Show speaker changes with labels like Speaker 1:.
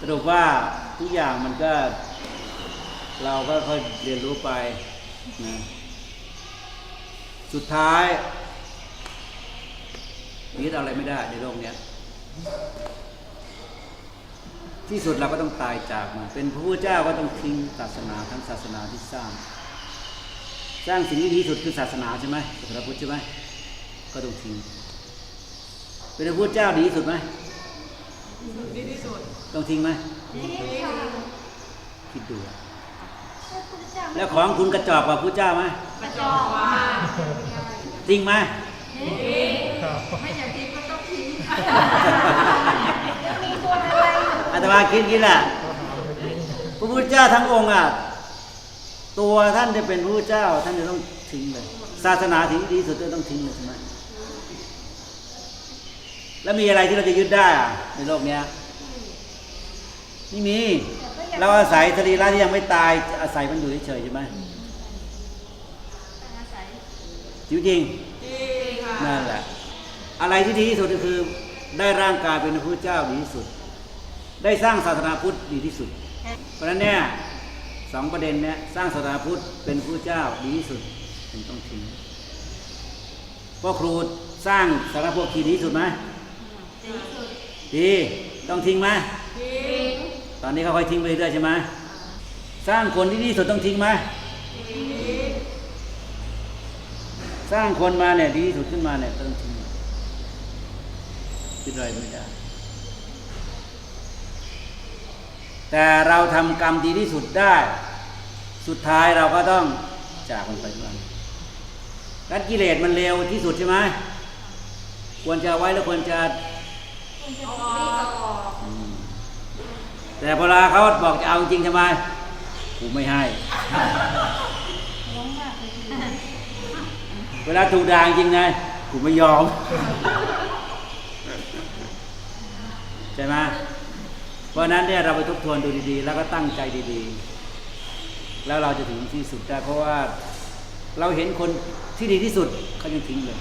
Speaker 1: สรุปว่าทุกอย่างมันก็ เราก็ค่อยเรียนรู้ไปนะสุดท้ายยึดอะไรไม่ได้ในโลกเนี้ยที่สุดเราก็ต้องตายจากมัน เป็นพระพุทธเจ้าก็ต้องทิ้งศาสนาทั้งศาสนาที่สร้าง สร้างสิ่งที่ดีที่สุดคือศาสนาใช่ไหมพระพุทธใช่ไหมก็ต้องทิ้ง เป็นพระพุทธเจ้าดีที่สุดไหม
Speaker 2: ดีที่สุด
Speaker 1: ต้องทิ้งไหม
Speaker 3: นี่ค่ะ
Speaker 1: คิดดูอะ
Speaker 3: พระพุทธเจ้า
Speaker 1: แล้วของคุณกระจอกกว่าพระเจ้าไหม
Speaker 2: กระจอกว่า
Speaker 1: จริงไหม
Speaker 2: ไม่อยากทิ้งก็ต้องทิ้ง
Speaker 3: แล้วมีตัวอะไรอยู่
Speaker 1: อาตมาคิดงี้แหละพระพุทธเจ้าทั้งองค์อะตัวท่านจะเป็นพระพุทธเจ้า ท่านจะต้องทิ้งเลย ศาสนาที่ดีที่สุดจะต้องทิ้งเลยใช่ไหม แล้วมีอะไรที่เราจะยึดได้อะในโลกเนี้ยไม่มี เราอาศัยสรีระที่ยังไม่ตายอาศัยมันอยู่เฉยๆใช่ไหม
Speaker 3: อาศัย
Speaker 1: จริงจริง
Speaker 2: จริงค่ะ
Speaker 1: ๆนั่นแหละ อะไรที่ดีที่สุดก็คือได้ร่างกายเป็นพระพุทธเจ้าดีที่สุด ได้สร้างศาสนาพุทธดีที่สุด เพราะฉะนั้นเนี่ยสองประเด็นเนี่ยสร้างศาสนาพุทธเป็นพระเจ้าดีที่สุดถึงต้องทิ้งพ่อครูสร้างศาสนาพุทธดีที่สุดไหม
Speaker 3: ดีที่สุด
Speaker 1: ดีต้องทิ้งไหม
Speaker 2: จริง
Speaker 1: ตอนนี้เขาค่อยทิ้งไปเรื่อยๆใช่ไหมสร้างคนที่ดีที่สุดต้องทิ้งไหม
Speaker 2: จริง
Speaker 1: สร้างคนมาเนี่ยดีที่สุดขึ้นมาเนี่ยต้องทิ้งคิดอะไรไม่ได้แต่เราทำกรรมดีที่สุดได้ สุดท้ายเราก็ต้องจากมันไปทุกวันการกิเลสมันเร็วที่สุดใช่ไหมควรจะเอาไว้แล้วควรจะ แต่เวลาเขาบอกจะเอาจริงๆทำไมกูไม่ให้
Speaker 3: ร้องมากเลยทีเดียว
Speaker 1: เวลาถูกด่าจริงไงกูไม่ยอม ใช่ไหมเพราะฉะนั้นเนี่ยเราไปทบทวนดูดีๆ แล้วก็ตั้งใจดีๆ แล้วเราจะถึงที่สุดได้เพราะว่าเราเห็นคนที่ดีที่สุดเขายังทิ้งเลย